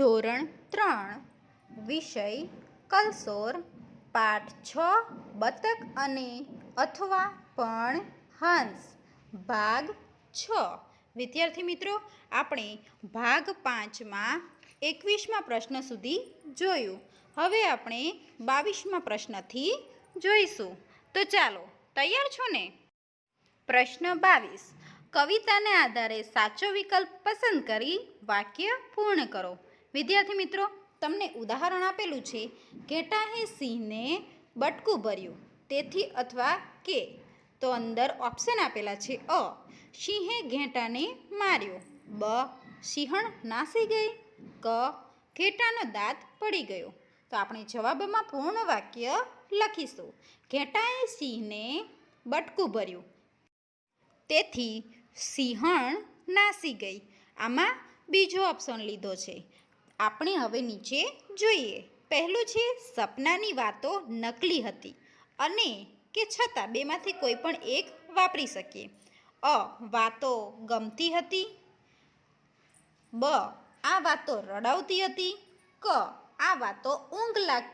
ધોરણ ત્રણ, વિષય કલસોર, પાઠ છ, બતક અને અથવા પણ હંસ. ભાગ છ. વિદ્યાર્થી મિત્રો, આપણે ભાગ પાંચમાં એકવીસમાં પ્રશ્ન સુધી જોયું. હવે આપણે બાવીસમાં પ્રશ્નથી જોઈશું. તો ચાલો, તૈયાર છો ને? પ્રશ્ન બાવીસ. કવિતાને આધારે સાચો વિકલ્પ પસંદ કરી વાક્ય પૂર્ણ કરો. વિદ્યાર્થી મિત્રો, તમને ઉદાહરણ આપેલું છે ઘેટાએ સિંહને બટકું ભર્યું, તેથી અથવા કે, તો અંદર ઓપ્શન આપેલા છે અ, સિંહે ઘેટાને માર્યો, બ, સિંહણ નાસી ગઈ, ક, ઘેટાનો દાંત પડી ગયો. તો આપણે જવાબમાં પૂર્ણ વાક્ય લખીશું. ઘેટાએ સિંહને બટકું ભર્યું, તેથી સિંહણ નાસી ગઈ. આમાં બીજો ઓપ્શન લીધો છે. આપણે હવે નીચે જોઈએ. પહેલું છે, સપનાની વાતો નકલી હતી અને કે છતાં બેમાંથી કોઈ પણ એક વાપરી શકીએ અ, વાતો ગમતી હતી. બ, આ વાતો રડાવતી હતી. ક, આ વાતો ઊંઘ લાગ,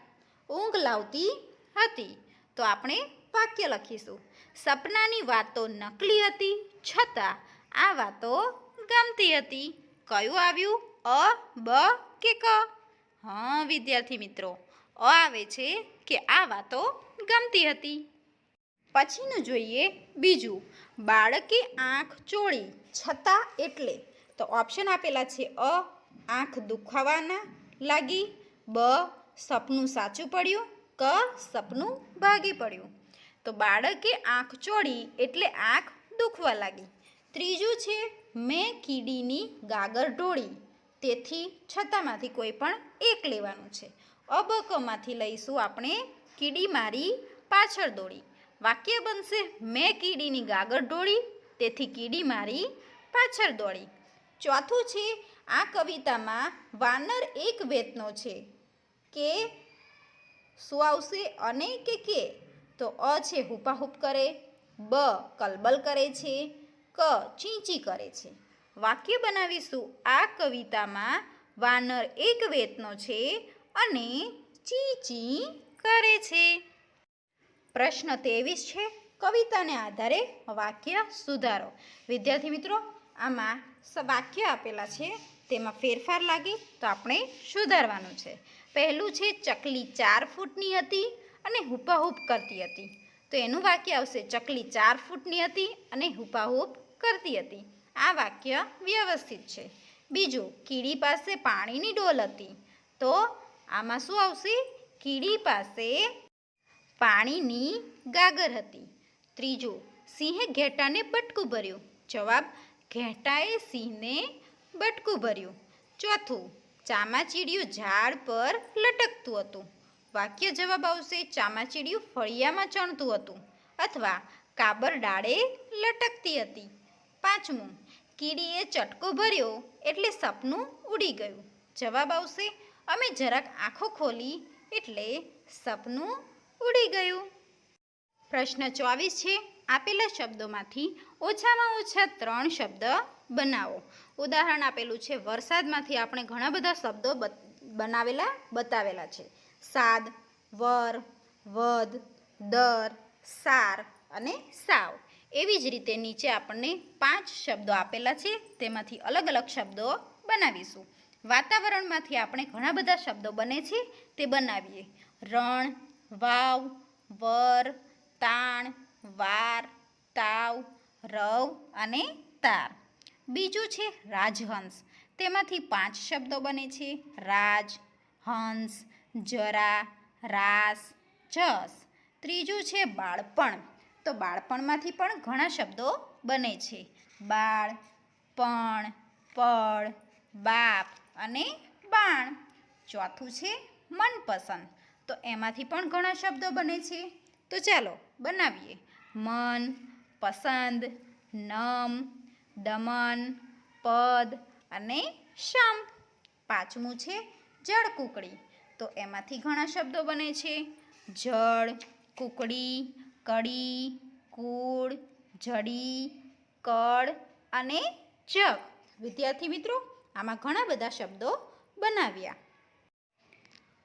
ઊંઘ લાવતી હતી. તો આપણે વાક્ય લખીશું. સપનાની વાતો નકલી હતી, છતાં આ વાતો ગમતી હતી. કયું આવ્યું? અ, બ કે ક? હા, વિદ્યાર્થી મિત્રો, અ આવે છે કે આ વાતો ગમતી હતી. પછીનું જોઈએ બીજું. બાળકે આંખ ચોળી, છતાં એટલે. તો ઓપ્શન આપેલા છે અ, આંખ દુખાવાના લાગી, બ, સપનું સાચું પડ્યું, ક, સપનું ભાગી પડ્યું. તો બાળકે આંખ ચોળી એટલે આંખ દુખવા લાગી. ત્રીજું છે, મેં કીડીની ગાગર ઢોળી. તેથી છતાંમાંથી કોઈ પણ એક લેવાનું છે. અબકમાંથી લઈશું આપણે કીડી મારી પાછળ દોડી. વાક્ય બનશે, મેં કીડીની ગાગર ઢોળી, તેથી કીડી મારી પાછળ દોડી. ચોથું છે, આ કવિતામાં વાનર એક વેતનો છે, કે શું આવશે અને કે કે? તો અ છે, હુપાહુપ કરે, બ, કલબલ કરે છે, ક, ચીંચી કરે છે. વાક્ય બનાવીશું. આ કવિતામાં વાનર એક વેતનો છે અને ચી ચી કરે છે. પ્રશ્ન ત્રેવીસ છે. કવિતાને આધારે વાક્ય સુધારો. વિદ્યાર્થી મિત્રો, આમાં વાક્ય આપેલા છે. તેમાં ફેરફાર લાગે તો આપણે સુધારવાનું છે. પહેલું છે, ચકલી ચાર ફૂટની હતી અને હુપાહુપ કરતી હતી. તો એનું વાક્ય આવશે, ચકલી ચાર ફૂટની હતી અને હુપાહુપ કરતી હતી. આ વાક્ય વ્યવસ્થિત છે. બીજું, કીડી પાસે પાણીની ડોલ હતી. તો આમાં શું આવશે? કીડી પાસે પાણીની ગાગર હતી. ત્રીજું, સિંહે ઘેટાને બટકું ભર્યું. જવાબ, ઘેટાએ સિંહને બટકું ભર્યું. ચોથું, ચામાચીડિયું ઝાડ પર લટકતું હતું. વાક્ય જવાબ આવશે, ચામાચીડિયું ફળિયામાં ચણતું હતું. અથવા કાબર ડાળે લટકતી હતી. પાંચમું કીડીએ ચટકો ભર્યો એટલે સપનું ઉડી ગયું. જવાબ આવશે, અમે જરાક આંખો ખોલી એટલે સપનું ઉડી ગયું. પ્રશ્ન ચોવીસ છે, આપેલા શબ્દોમાંથી ઓછામાં ઓછા ત્રણ શબ્દ બનાવો. ઉદાહરણ આપેલું છે, વરસાદમાંથી આપણે ઘણા બધા શબ્દો બનાવેલા, બતાવેલા છે. સાદ, વર વધ દર, સાર અને સાવ. એવી જ રીતે નીચે આપણને પાંચ શબ્દો આપેલા છે, તેમાંથી અલગ અલગ શબ્દો બનાવીશું. વાતાવરણમાંથી આપણે ઘણા બધા શબ્દો બને છે, તે બનાવીએ. રણ, વાવ, વર, તાણ, વાર, તાવ, રવ અને તાર. બીજું છે રાજહંસ. તેમાંથી પાંચ શબ્દો બને છે, રાજ, હંસ, જરા, રાસ, જસ. ત્રીજું છે બાળપણ. તો બાળપણમાંથી પણ ઘણા શબ્દો બને છે. બાળ, પણ, પળ, બાપ અને બાણ. ચોથું છે મનપસંદ. તો એમાંથી પણ ઘણા શબ્દો બને છે. તો ચાલો બનાવીએ. મન, પસંદ, નમ, દમન, પદ અને શમ પાંચમું છે જળ કુકડી. તો એમાંથી ઘણા શબ્દો બને છે. જળ કુકડી કડી, કૂળ, જડી, કળ અને જગ વિદ્યાર્થી મિત્રો, આમાં ઘણા બધા શબ્દો બનાવ્યા.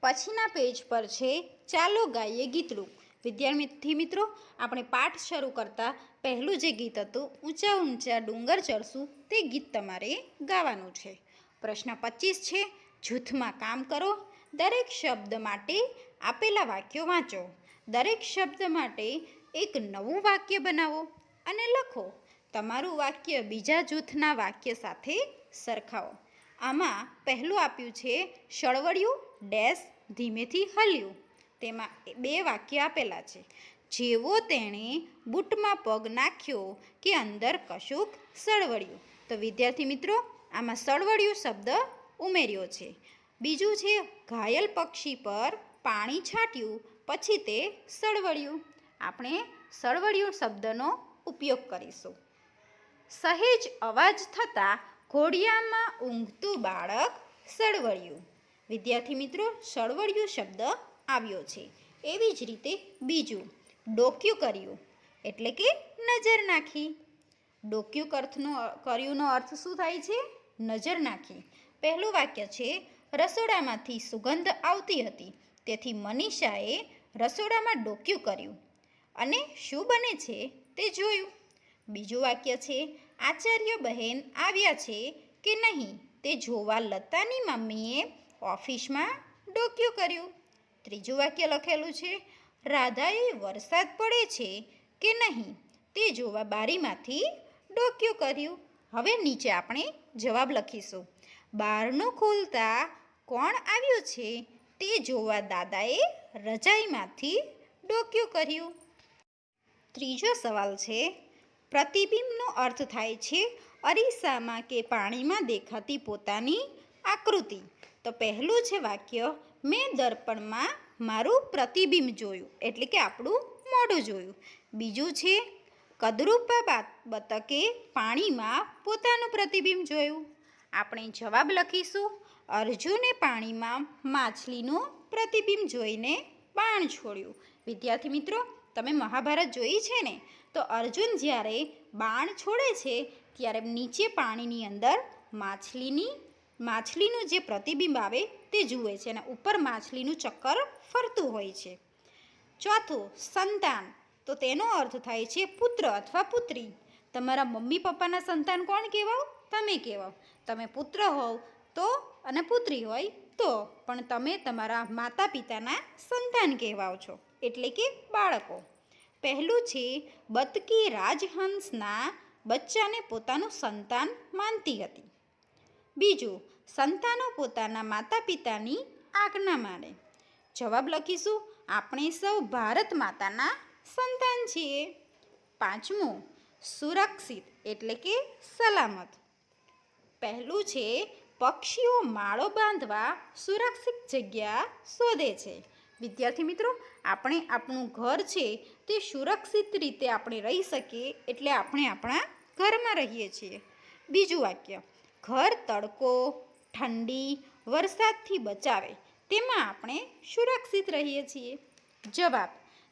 પછીના પેજ પર છે, ચાલો ગાઈએ ગીતડું. વિદ્યાર્થી મિત્રો, આપણે પાઠ શરૂ કરતાં પહેલું જે ગીત હતું, ઊંચા ઊંચા ડુંગર ચડશું, તે ગીત તમારે ગાવાનું છે. પ્રશ્ન પચીસ છે, જૂથમાં કામ કરો, દરેક શબ્દ માટે આપેલા વાક્યો વાંચો. દરેક શબ્દ માટે એક નવું વાક્ય બનાવો અને લખો. તમારું વાક્ય બીજા જૂથના વાક્ય સાથે સરખાવો. આમાં પહેલું આપ્યું છે, સળવળ્યું, ડેશ, ધીમેથી હલ્યું. તેમાં બે વાક્ય આપેલા છે. જેવો તેણે બૂટમાં પગ નાખ્યો કે અંદર કશુંક સળવળ્યું. તો વિદ્યાર્થી મિત્રો, આમાં સળવળ્યું શબ્દ ઉમેર્યો છે. બીજું છે, ઘાયલ પક્ષી પર પાણી છાંટ્યું પછી તે સળવળ્યું. આપણે સળવળ્યું શબ્દનો ઉપયોગ કરીશું. સહેજ અવાજ થતાં ઘોડિયામાં ઊંઘતું બાળક સળવળ્યું. વિદ્યાર્થી મિત્રો, સળવળ્યું શબ્દ આવ્યો છે. એવી જ રીતે બીજું, ડોક્યું કર્યું. એટલે કે નજર નાખી. ડોક્યું અર્થનો કર્યુંનો અર્થ શું થાય છે? નજર નાખી. પહેલું વાક્ય છે, રસોડામાંથી સુગંધ આવતી હતી. તેથી મનીષાએ રસોડામાં ડોક્યું કર્યું. અને શું બને છે તે જોયું. બીજું વાક્ય છે, આચાર્ય બહેન આવ્યા છે કે નહીં તે જોવા લતાની મમ્મીએ ઓફિસમાં ડોક્યું કર્યું. ત્રીજું વાક્ય લખેલું છે, રાધાએ વરસાદ પડે છે કે નહીં તે જોવા બારીમાંથી ડોક્યું કર્યું. હવે નીચે આપણે જવાબ લખીશું. બારણું ખોલતા કોણ આવ્યું છે તે જોવા દાદાએ રજાઈમાંથી ડોક્યું કર્યું. ત્રીજો સવાલ છે, પ્રતિબિંબનો અર્થ થાય છે, અરીસામાં કે પાણીમાં દેખાતી પોતાની આકૃતિ. તો પહેલું છે વાક્ય, મેં દર્પણમાં મારું પ્રતિબિંબ જોયું, એટલે કે આપણું મોઢું જોયું. બીજું છે, કદરૂપા બાત, બતકે પાણીમાં પોતાનું પ્રતિબિંબ જોયું. આપણે જવાબ લખીશું અર્જુને પાણીમાં માછલીનું પ્રતિબિંબ જોઈને બાણ છોડ્યું. વિદ્યાર્થી મિત્રો, તમે મહાભારત જોઈ છે ને? તો અર્જુન જ્યારે બાણ છોડે છે, ત્યારે નીચે પાણીની અંદર માછલીની, માછલીનું જે પ્રતિબિંબ આવે તે જુએ છે અને ઉપર માછલીનું ચક્કર ફરતું હોય છે. ચોથું, સંતાન. તો તેનો અર્થ થાય છે પુત્ર અથવા પુત્રી. તમારા મમ્મી પપ્પાના સંતાન કોણ કહેવાઓ તમે કહેવાઓ તમે પુત્ર હોવ તો અને પુત્રી હોય તો. પણ તમે તમારા માતા પિતાના સંતાન કહેવાઓ છો, એટલે કે બાળકો. પહેલું છે બતકી રાજહંસના બચ્ચાને પોતાનું સંતાન માનતી હતી. બીજું, સંતાનો પોતાના માતા પિતાની આજ્ઞા માને. જવાબ લખીશું, આપણે સૌ ભારત માતાના સંતાન છીએ. પાંચમું, સુરક્ષિત એટલે કે સલામત. પહેલું છે પક્ષીઓ માળો બાંધવા સુરક્ષિત જગ્યા શોધે છે. વિદ્યાર્થી મિત્રો, આપણે આપણું ઘર છે તે સુરક્ષિત રીતે આપણે રહી શકીએ એટલે આપણે આપણા ઘરમાં રહીએ છીએ. બીજું વાક્ય, ઘર તડકો, ઠંડી, વરસાદથી બચાવે, તેમાં આપણે સુરક્ષિત રહીએ છીએ. જવાબ,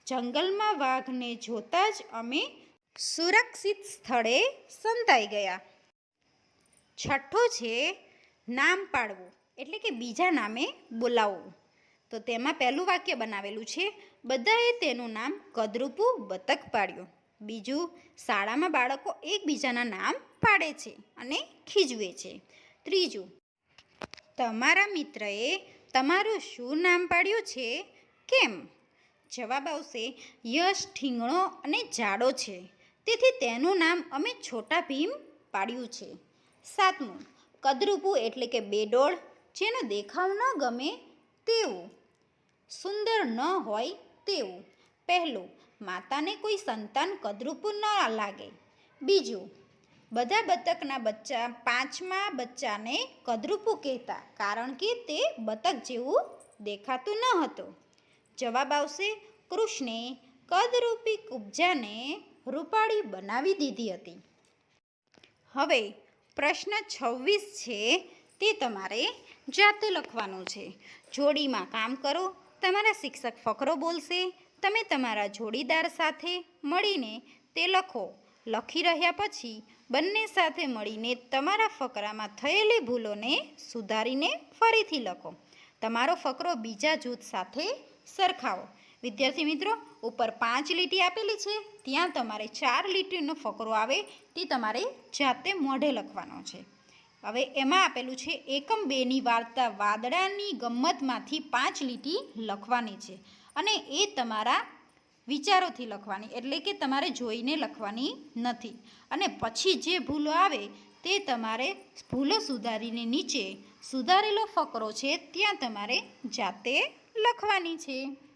જંગલમાં વાઘને જોતાં જ અમે સુરક્ષિત સ્થળે સંતાઈ ગયા. છઠ્ઠો છે નામ પાડવું, એટલે કે બીજા નામે બોલાવવું. તો તેમાં પહેલું વાક્ય બનાવેલું છે, બધાએ તેનું નામ કદરૂપું બતક પાડ્યું. બીજું, શાળામાં બાળકો એકબીજાના નામ પાડે છે અને ખીજવે છે. ત્રીજું, તમારા મિત્રએ તમારું શું નામ પાડ્યું છે? કેમ? જવાબ આવશે, યશ, ઠીંગણો અને જાડો છે. તેથી તેનું નામ અમે છોટા ભીમ પાડ્યું છે. સાતમું કદરૂપું એટલે કે બેડોળ, જેનો દેખાવ ન ગમે તેવું. સુંદર ન હોય તેવું. પહેલું, માતાને કોઈ સંતાન કદરૂપું ન લાગે. બીજું, બધા બતકના બચ્ચા પાંચમા બચ્ચાને કદરૂપું કહેતા, કારણ કે તે બતક જેવું દેખાતું ન હતું. જવાબ આવશે, કૃષ્ણે કદરૂપી કુબજાને રૂપાળી બનાવી દીધી હતી. હવે પ્રશ્ન છવ્વીસ છે, તે તમારે જાતે લખવાનું છે. જોડીમાં કામ કરો, તમારા શિક્ષક ફકરો બોલશે, તમે તમારા જોડીદાર સાથે મળીને તે લખો. લખી રહ્યા પછી બંને સાથે મળીને તમારા ફકરામાં થયેલી ભૂલોને સુધારીને ફરીથી લખો. તમારો ફકરો બીજા જૂથ સાથે સરખાવો. વિદ્યાર્થી મિત્રો, ઉપર પાંચ લીટી આપેલી છે, ત્યાં તમારે ચાર લીટીનો ફકરો આવે, તે તમારે જાતે મોઢે લખવાનો છે. હવે એમાં આપેલું છે, એકમ બેની વાર્તા વાદળાની ગમ્મતમાંથી પાંચ લીટી લખવાની છે. અને એ તમારા વિચારોથી લખવાની, એટલે કે તમારે જોઈને લખવાની નથી. અને પછી જે ભૂલો આવે, તે તમારે ભૂલો સુધારીને નીચે સુધારેલો ફકરો છે, ત્યાં તમારે જાતે લખવાની છે.